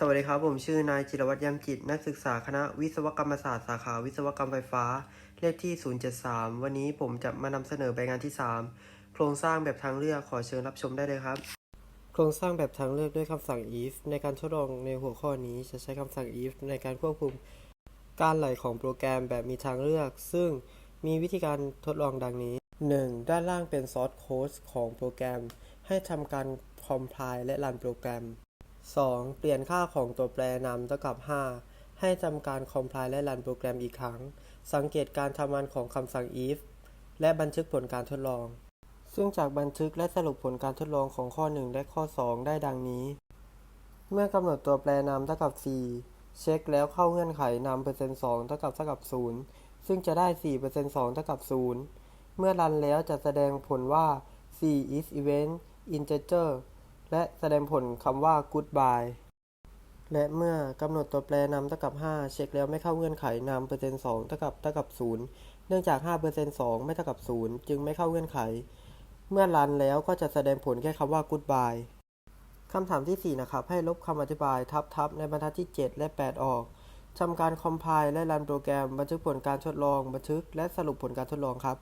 สวัสดีครับ ผมชื่อนายจิรวัตรยามจิต นักศึกษาคณะวิศวกรรมศาสตร์สาขาวิศวกรรมไฟฟ้า เลขที่ 073 วันนี้ผมจะมานำเสนอใบงานที่ 3 โครงสร้างแบบทางเลือกขอเชิญรับชมได้เลยครับ โครงสร้างแบบทางเลือกด้วยคำสั่ง if ในการทดลองในหัวข้อนี้จะใช้คำสั่ง if ในการควบคุม การไหลของโปรแกรมแบบมีทางเลือก ซึ่งมีวิธีการทดลองดังนี้ 1. ด้านล่างเป็น source code ของโปรแกรม ให้ทำการ compile และรันโปรแกรม 2. เปลี่ยนค่าของตัวแปรนำเท่ากับ 5 ให้ทำการ compile และรันโปรแกรมอีกครั้ง สังเกตการทำงานของคำสั่ง if และบันทึกผลการทดลอง ซึ่งจากบันทึกและสรุปผลการทดลองของข้อ 1 และข้อ 2 ได้ดังนี้ เมื่อกำหนดตัวแปรนำเท่ากับ 4 เช็คแล้วเข้าเงื่อนไขนำเปอร์เซ็นต์2เท่ากับเท่ากับ 0 ซึ่งจะได้4เปอร์เซ็นต์2เท่ากับ 0 เมื่อรันแล้วจะแสดงผลว่า 4 is event integer และแสดงผลคำว่า goodbye และเมื่อกำหนดตัวแปรนำเท่ากับ 5 เช็คแล้วไม่เข้าเงื่อนไขนำเปอร์เซ็นต์2เท่ากับเท่ากับ 0 เนื่องจาก5เปอร์เซ็นต์2ไม่เท่ากับ 0 จึงไม่เข้าเงื่อนไข เมื่อรันแล้วก็จะแสดงผลแค่คำว่า goodbye คำถามที่ 4 นะครับ ให้ลบคำอธิบายทับทับในบรรทัดที่ 7 และ 8 ออกทำการ compile และรันโปรแกรม บันทึกผลการทดลอง บันทึกและสรุปผลการทดลองครับ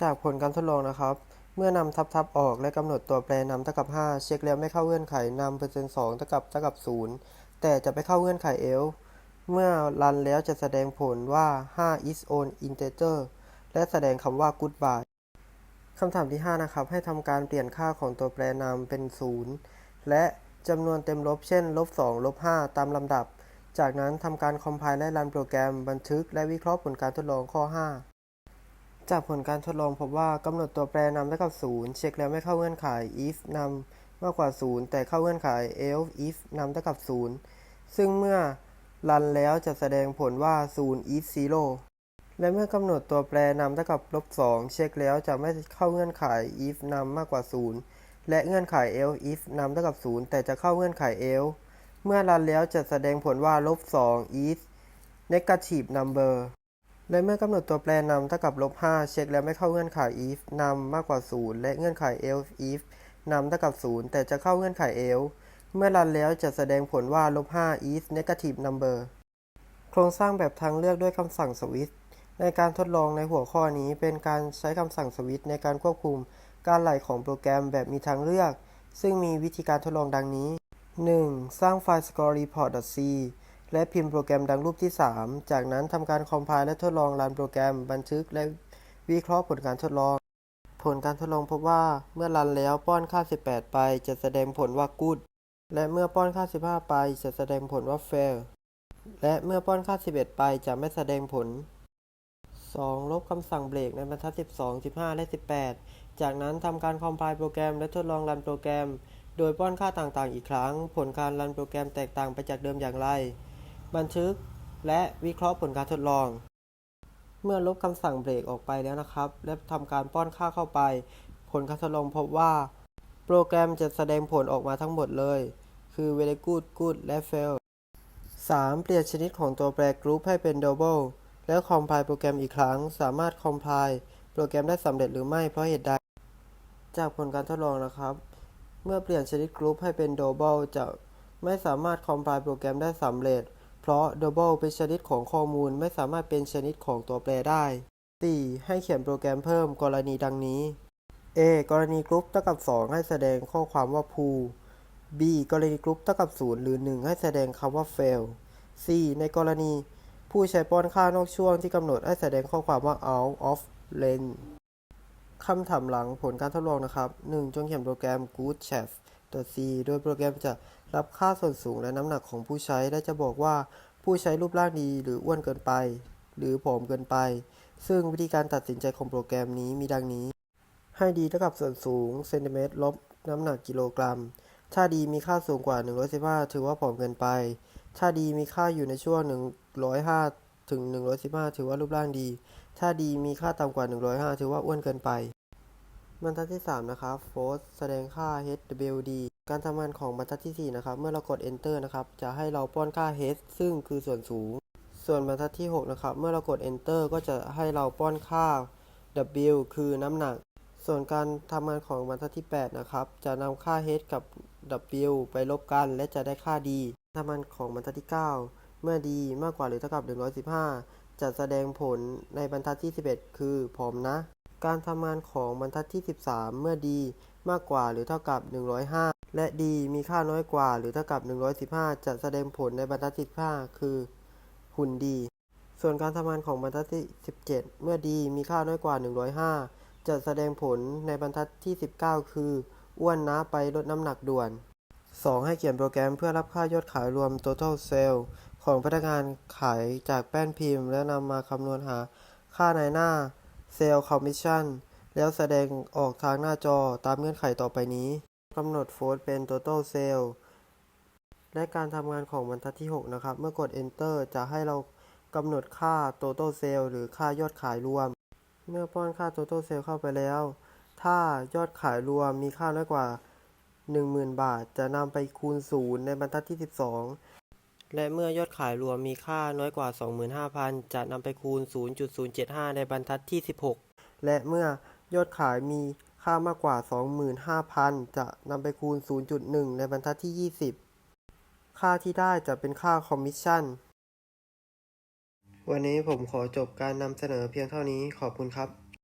จากผลการทดลองนะครับ เมื่อนำทับทับออกและกำหนดตัวแปรนำเท่ากับ 5 เช็คแล้วไม่เข้าเงื่อนไขนำเปอร์เซ็นต์2เท่ากับเท่ากับ 0 แต่จะไปเข้าเงื่อนไข else เมื่อรันแล้วจะแสดงผลว่า 5 is own integer และแสดงคำว่า goodbye คำถามที่ 5 นะครับ ให้ทำการเปลี่ยนค่าของตัวแปรนามเป็น 0 และจำนวนเต็มลบเช่นลบ2ลบ5ตามลำดับ จากนั้นทำการ compile และรันโปรแกรมบันทึกและวิเคราะห์ผลการทดลองข้อ 5 จากผลการทดลองพบว่ากำหนดตัวแปรนำเท่ากับ 0 เช็คแล้วไม่เข้าเงื่อนไข if นำมากกว่า 0 แต่เข้าเงื่อนไข else if นำเท่ากับ 0 ซึ่งเมื่อรันแล้วจะแสดงผลว่า 0 is 0และเมื่อกำหนดตัวแปรนำเท่ากับลบ 2 เช็คแล้วจะไม่เข้าเงื่อนไข if นำมากกว่า 0 และเงื่อนไข else if นำเท่ากับ 0 แต่จะเข้าเงื่อนไข else เมื่อรันแล้วจะแสดงผลว่าลบ 2 is negative number และเมื่อกำหนดตัวแปรนำเท่ากับลบ5เช็คแล้วไม่เข้าเงื่อนไข if นำมากกว่า 0 และเงื่อนไข else if นำเท่ากับ 0 แต่จะเข้าเงื่อนไข else เมื่อรันแล้วจะแสดงผลว่าลบ5 is negative number โครงสร้างแบบทางเลือกด้วยคำสั่งสวิตช์ในการทดลองในหัวข้อนี้เป็นการใช้คำสั่งสวิตช์ในการควบคุมการไหลของโปรแกรมแบบมีทางเลือก ซึ่งมีวิธีการทดลองดังนี้ 1. สร้างไฟล์ score report.c และพิมพ์โปรแกรมดังรูปที่ 3 จากนั้นทำการ compile และทดลองรันโปรแกรม บันทึกและวิเคราะห์ผลการทดลอง ผลการทดลองพบว่าเมื่อรันแล้วป้อนค่า 18 ไป จะแสดงผลว่า good และเมื่อป้อนค่า 15 ไป จะแสดงผลว่า fail และเมื่อป้อนค่า 11 ไปจะไม่แสดงผล 2. ลบคำสั่งเบรกในบรรทัด 12 15 และ 18 จากนั้นทำการ compile โปรแกรมและทดลองรันโปรแกรม โดยป้อนค่าต่างๆ อีกครั้ง ผลการรันโปรแกรมแตกต่างไปจากเดิมอย่างไร บันทึก และวิเคราะห์ผลการทดลอง เมื่อลบคำสั่งเบรกออกไปแล้วนะครับ และทำการป้อนค่าเข้าไป ผลการทดลองพบว่า โปรแกรมจะแสดงผลออกมาทั้งหมดเลย คือ very good good และ fail 3. เปลี่ยนชนิดของตัวแปร group ให้เป็น double แล้ว compile โปรแกรมอีกครั้ง สามารถ compile โปรแกรมได้สำเร็จหรือไม่เพราะเหตุใด จากผลการทดลองนะครับ เมื่อเปลี่ยนชนิด group ให้เป็น double จะไม่สามารถ compile โปรแกรมได้สำเร็จ เพราะ double เป็นชนิดของข้อมูลไม่สามารถเป็นชนิดของตัวแปรได้ 4. ให้เขียนโปรแกรมเพิ่มกรณีดังนี้ A กรณี group เท่ากับ 2 ให้แสดงข้อความว่า pool B กรณี group เท่ากับ 0 หรือ 1 ให้แสดงคำว่า fail C ในกรณีผู้ใช้ป้อนค่านอกช่วงที่กำหนดให้แสดงข้อความว่า out of range คำถามหลังผลการทดลองนะครับ 1. จงเขียนโปรแกรม good chef C โดยโปรแกรมจะรับค่าส่วนสูงและน้ำหนักของผู้ใช้ และจะบอกว่าผู้ใช้รูปร่างดีหรืออ้วนเกินไป หรือผอมเกินไป ซึ่งวิธีการตัดสินใจของโปรแกรมนี้มีดังนี้ ให้ดีเท่ากับส่วนสูงเซนติเมตรลบน้ำหนักกิโลกรัม ถ้าดีมีค่าสูงกว่า 115 ถือว่าผอมเกินไป ถ้าดีมีค่าอยู่ในช่วง 105 ถึง 115 ถือว่ารูปร่างดี ถ้าดีมีค่าต่ำกว่า 105 ถือว่าอ้วนเกินไป บรรทัดที่ 3 นะครับ force แสดงค่า hwd การทำงานของบรรทัดที่ 4 นะครับ เมื่อเรากด enter นะครับ จะให้เราป้อนค่า h ซึ่งคือส่วนสูง ส่วนบรรทัดที่ 6 นะครับ เมื่อเรากด enter ก็จะให้เราป้อนค่า w คือน้ำหนัก ส่วนการทำงานของบรรทัดที่ 8 นะครับ จะนำค่า h กับ w ไปลบกัน และจะได้ค่า d ทำงานของบรรทัดที่ 9 เมื่อดีมากกว่าหรือเท่ากับ 115 จะแสดงผลในบรรทัดที่ 11 คือพร้อมนะ การทำงานของบรรทัดที่ 13 เมื่อดีมากกว่าหรือเท่ากับ 105 และดีมีค่าน้อยกว่าหรือเท่ากับ 115 จะแสดงผลในบรรทัดที่15คือ หุ่นดี ส่วนการทำงานของบรรทัดที่ 17 เมื่อดีมีค่าน้อยกว่า 105 จะแสดงผลในบรรทัดที่ 19 คือ อ้วนนะไปลดน้ำหนักด่วน 2. ให้เขียนโปรแกรมเพื่อรับค่ายอดขายรวม total sale ของพนักงานขายจากแป้นพิมพ์ และนำมาคำนวณหาค่าในหน้า sale commission แล้วแสดงออกทางหน้าจอตามเงื่อนไขต่อไปนี้กำหนดโฟลต์เป็น total sale และการทำงานของบรรทัดที่ 6 นะครับ เมื่อกด enter จะให้เรากำหนดค่า total sale หรือค่ายอดขายรวม เมื่อป้อนค่า total sale เข้าไปแล้ว ถ้ายอดขายรวมมีค่าน้อยกว่า 10,000 บาท จะนำไปคูณ 0 ในบรรทัดที่ 12 และเมื่อยอดขายรวมมีค่าน้อยกว่า 25,000 จะนำไปคูณ 0.075 ในบรรทัดที่ 16 และเมื่อยอดขายมีค่ามากกว่า 25,000 จะนำไปคูณ 0.1 ในบรรทัดที่ 20 ค่าที่ได้จะเป็นค่าคอมมิชชั่น วันนี้ผมขอจบการนำเสนอเพียงเท่านี้ขอบคุณครับ